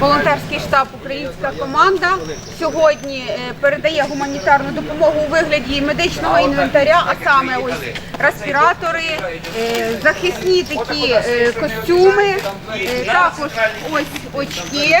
волонтерський штаб Українська команда сьогодні е, передає гуманітарну допомогу у вигляді медичного інвентаря, а саме ось респіратори, е, захисні такі е, костюми, також ось очки,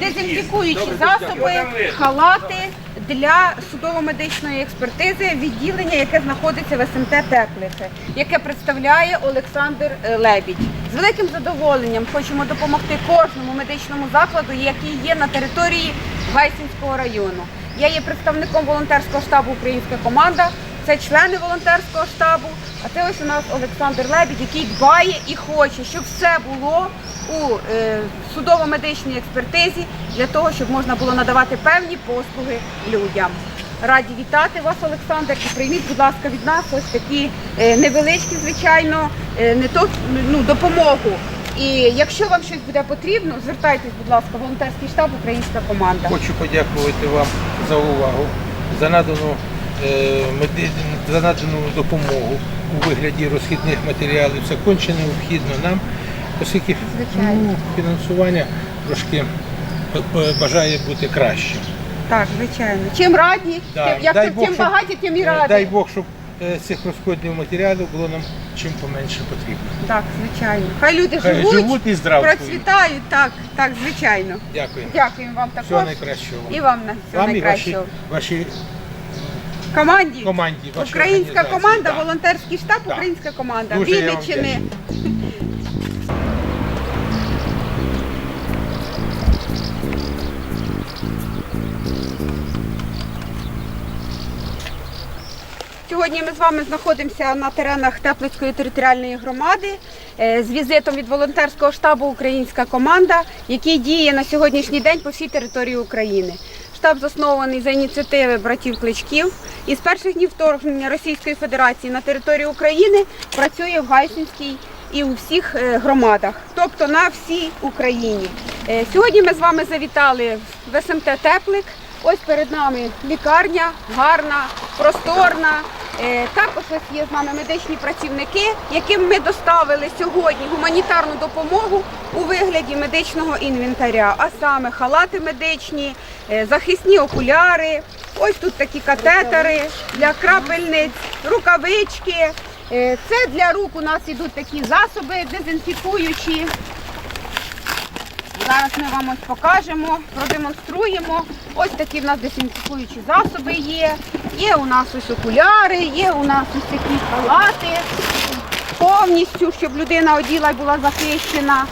дезінфікуючі засоби, халати для судово-медичної експертизи відділення, яке знаходиться в СМТ Теплице, яке представляє Олександр е, Лебідь. З великим задоволенням хочемо допомогти кожному медичному закладу, який є на території Гайсінського району. Я є представником волонтерського штабу Українська команда. Це члени волонтерського штабу. А це ось у нас Олександр Лебідь, який дбає і хоче, щоб все було у е, судово-медичній експертизі для того, щоб можна було надавати певні послуги людям. Раді вітати вас, Олександр, і прийміть, будь ласка, від нас ось такі е, невеличкі, звичайно, е, не то ну, допомогу. І якщо вам щось буде потрібно, звертайтесь, будь ласка, волонтерський штаб, українська команда. Хочу подякувати вам за увагу, за надану, е, за надану допомогу у вигляді розхідних матеріалів. Це конче необхідно нам, оскільки ну, фінансування трошки бажає бути кращим. Так, звичайно. Чим раді, Да, тим, як дай то, Бог, чим щоб- багаті, тим і е, раді. Дай Бог, щоб е, цих розходних матеріалів було нам чим поменше потрібно. Так, звичайно. Хай люди Хай живуть, живуть і здравствують. процвітають. Так, так, звичайно. Дякую. Дякуємо вам також. Всього найкращого. І вам на всього Вам і вашій, найкращого. вашій команді. команді. вашій Українська організації. команда, Да. волонтерський штаб, Так. українська команда. Дуже я вам Вінниччини. Сьогодні ми з вами знаходимося на теренах Теплицької територіальної громади е, з візитом від волонтерського штабу Українська команда, який діє на сьогоднішній день по всій території України. Штаб заснований за ініціативи братів Кличків. І з перших днів вторгнення Російської Федерації на територію України працює в Гайсинській і у всіх е, громадах, тобто на всій Україні. Е, Сьогодні ми з вами завітали в СМТ Теплик. Ось перед нами лікарня, гарна, просторна. Е, Також ось є з нами медичні працівники, яким ми доставили сьогодні гуманітарну допомогу у вигляді медичного інвентаря, а саме халати медичні, е, захисні окуляри, ось тут такі катетери для крапельниць, рукавички. Е, Це для рук у нас ідуть такі засоби дезінфікуючі. Зараз ми вам ось покажемо, продемонструємо. Ось такі в нас дезінфікуючі засоби є. Є у нас ось окуляри, є у нас ось такі халати повністю, щоб людина оділа і була захищена.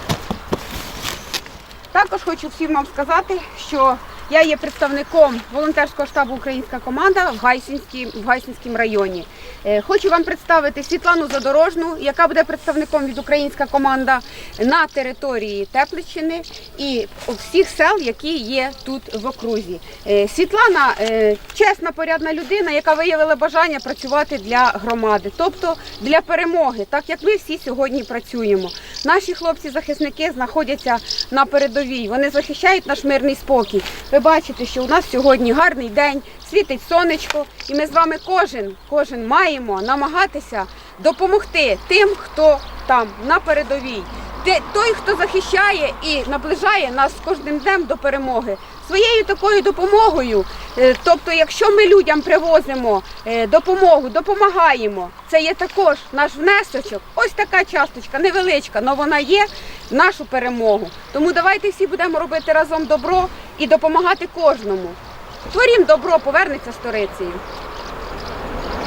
Також хочу всім вам сказати, що я є представником волонтерського штабу Українська команда в Гайсінській, в Гайсінському районі. Е, Хочу вам представити Світлану Задорожну, яка буде представником від Українська команда на території Тепличини і всіх сел, які є тут в окрузі. Е, Світлана е, чесна, порядна людина, яка виявила бажання працювати для громади, тобто для перемоги, так як ми всі сьогодні працюємо. Наші хлопці-захисники знаходяться на передовій. Вони захищають наш мирний спокій. Ви бачите, що у нас сьогодні гарний день, світить сонечко, і ми з вами кожен, кожен маємо намагатися допомогти тим, хто там на передовій. Той, хто захищає і наближає нас кожним днем до перемоги. Своєю такою допомогою, е, тобто, якщо ми людям привозимо е, допомогу, допомагаємо, це є також наш внесочок. Ось така часточка, невеличка, але вона є нашу перемогу. Тому давайте всі будемо робити разом добро і допомагати кожному. Творім добро, повернеться сторицею.